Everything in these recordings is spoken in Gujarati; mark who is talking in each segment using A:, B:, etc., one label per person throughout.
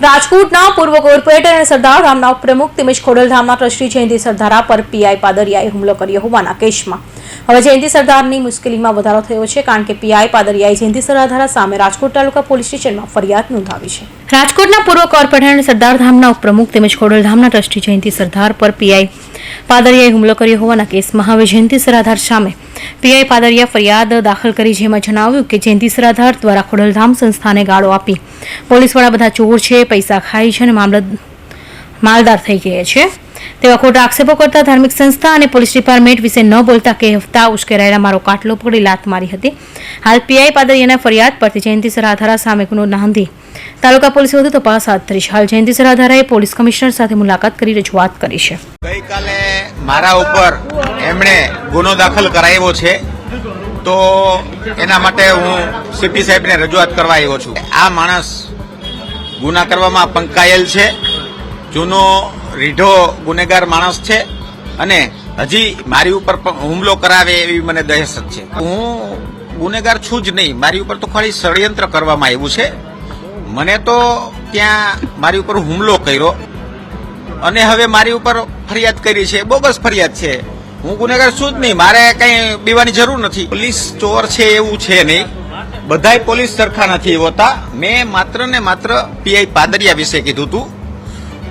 A: રાજકોટના પૂર્વ કોર્પોરેટર અને સરદાર ધામના પ્રમુખ તેમજ ખોડલધામના ટ્રસ્ટી જયંતિ સરદારા પર પીઆઈ પાદરિયાએ હુમલો કર્યો હોવાના કેસમાં. હવે જયંતિ સરદારની મુશ્કેલીમાં વધારો થયો છે, કારણ કે પીઆઈ પાદરિયાએ જયંતિ સરદારા સામે રાજકોટ તાલુકા પોલીસ સ્ટેશનમાં ફરિયાદ નોંધાવી છે. રાજકોટના પૂર્વ કોર્પોરેટર અને સરદાર ધામના ઉપપ્રમુખ તેમજ ખોડલધામના ટ્રસ્ટી જયંતિ સરદાર પર પીઆઈ પાદરિયાએ હુમલો કર્યો હોવાના કેસમાં હવે જયંતિ સરાધાર સામે પીઆઈ પાદરિયા ફરિયાદ દાખલ કરી, જેમાં જણાવ્યું કે જયંતિ સરાધાર દ્વારા ખોડલધામ સંસ્થાને ગાળો આપી પોલીસવાળા બધા ચોર છે, પૈસા ખાય છે અને મામલત માલદાર થઈ ગયા છે. તેવા ખોટા આક્ષેપો કરતા ધાર્મિક સંસ્થા અને પોલીસ ડિપાર્ટમેન્ટ વિશે ન બોલતા કહેતા ઉશ્કેરાયેલા મારો કાટલો પકડી લાત મારી હતી. હાલ પીઆઈ પાદરિયાના ફરિયાદ પરથી જયંતિ સરાધારા સામે ગુનો નાંધી. તાલુકા પોલીસે વધુ તપાસ હાથ ધરી છે. હાલ જયંતિ સરાધારાએ પોલીસ કમિશનર સાથે મુલાકાત કરી રજૂઆત કરી છે.
B: ગઈકાલે મારા ઉપર એમણે ગુનો દાખલ કરાવ્યો છે. તો એના માટે હું સીપી સાહેબને રજૂઆત કરવા આવ્યો છું. આ માણસ ગુના કરવામાં પંકાયેલ છે. જૂનો રીઢો ગુનેગાર માણસ છે અને હજી મારી ઉપર હુમલો કરાવે એવી મને દહેશત છે. હું ગુનેગાર છું જ નહીં, મારી ઉપર તો ખાલી ષડયંત્ર કરવામાં આવ્યું છે. મને તો ત્યાં મારી ઉપર હુમલો કર્યો અને હવે મારી ઉપર ફરિયાદ કરી છે બોગસ ફરિયાદ છે. હું ગુનેગાર છું જ નહીં, મારે કઈ બીવાની જરૂર નથી. પોલીસ ચોર છે એવું છે નહીં. બધાય પોલીસ સરખા નથી હોતા. મેં માત્ર ને માત્ર પીઆઈ પાદરિયા વિશે કીધું હતું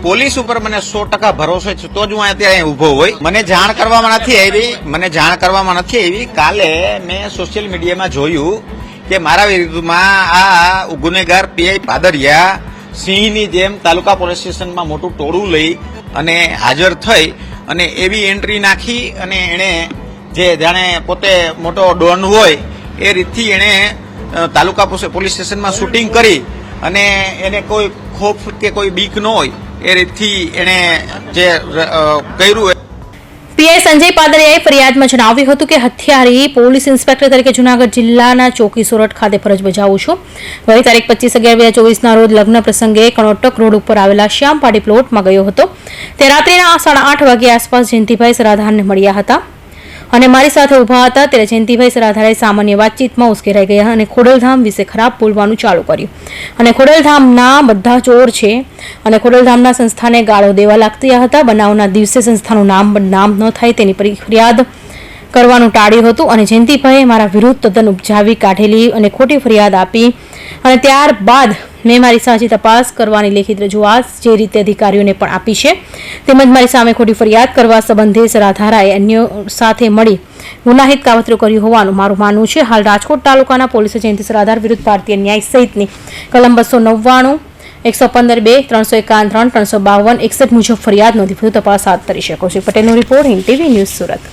B: પોલીસ ઉપર મને સો ટકા ભરોસો છે, તો જ હું અત્યારે ઊભો હોય. મને જાણ કરવામાં નથી આવી. મને જાણ કરવામાં નથી આવી. કાલે મેં સોશિયલ મીડિયામાં જોયું કે મારા વિરુદ્ધમાં આ ગુનેગાર પીઆઈ પાદરિયા સિંહની જેમ તાલુકા પોલીસ સ્ટેશનમાં મોટું ટોળું લઈ અને હાજર થઈ અને એવી એન્ટ્રી નાખી અને એણે જે જાણે પોતે મોટો ડોન હોય, એ રીતથી એણે તાલુકા પોલીસ સ્ટેશનમાં શૂટિંગ કરી અને એને કોઈ ખોફ કે કોઈ બીક ન હોય. એ રીતથી એણે જે કર્યું
A: પીઆઈ સંજય પાદરિયાએ ફરિયાદમાં જણાવ્યું હતું કે હથિયારી પોલીસ ઇન્સ્પેક્ટર તરીકે જૂનાગઢ જિલ્લાના ચોકી સોરઠ ખાતે ફરજ બજાવું છું. વળી તારીખ પચીસ અગિયાર બે હજાર ચોવીસના રોજ લગ્ન પ્રસંગે કણોટક રોડ ઉપર આવેલા શ્યામપાડી પ્લોટમાં ગયો હતો. તે રાત્રિના સાડા આઠ વાગ્યા આસપાસ જયંતિભાઈ સરાધારને મળ્યા હતા. અને મારી સાથે ઊભા હતા ત્યારે જયંતિભાઈ સરાધારે સામાન્ય વાતચીતમાં ઉશ્કેરાઈ ગયા અને ખોડલધામ વિશે ખરાબ બોલવાનું ચાલુ કર્યું. અને ખોડલધામના બધા ચોર છે અને ખોડલધામના સંસ્થાને ગાળો દેવા લાગતા હતા. બનાવના દિવસે સંસ્થાનું નામ નામ ન થાય તેની ફરિયાદ કરવાનું ટાળ્યું હતું અને જયંતિભાઈએ મારા વિરુદ્ધ તદ્દન ઉપજાવી કાઢેલી અને ખોટી ફરિયાદ આપી અને ત્યારબાદ મેં મારી સાચી તપાસ કરવાની લેખિત રજૂઆત જે રીતે અધિકારીઓને પણ આપી છે, તેમજ મારી સામે ખોટી ફરિયાદ કરવા સંબંધે સરાધારાએ અન્ય સાથે મળી ગુનાહિત કાવતરું કર્યું હોવાનું મારું માનવું છે. હાલ રાજકોટ તાલુકાના પોલીસે જયંતિ સરાધાર વિરુદ્ધ ભારતીય ન્યાય સહિતની કલમ બસો નવ્વાણું, એકસો પંદર બે, ત્રણસો એકાવન ત્રણ, ત્રણસો બાવન, એકસઠ મુજબ ફરિયાદ નોંધી તપાસ હાથ ધરી શકો છો. પટેલનો report Hind TV news Surat.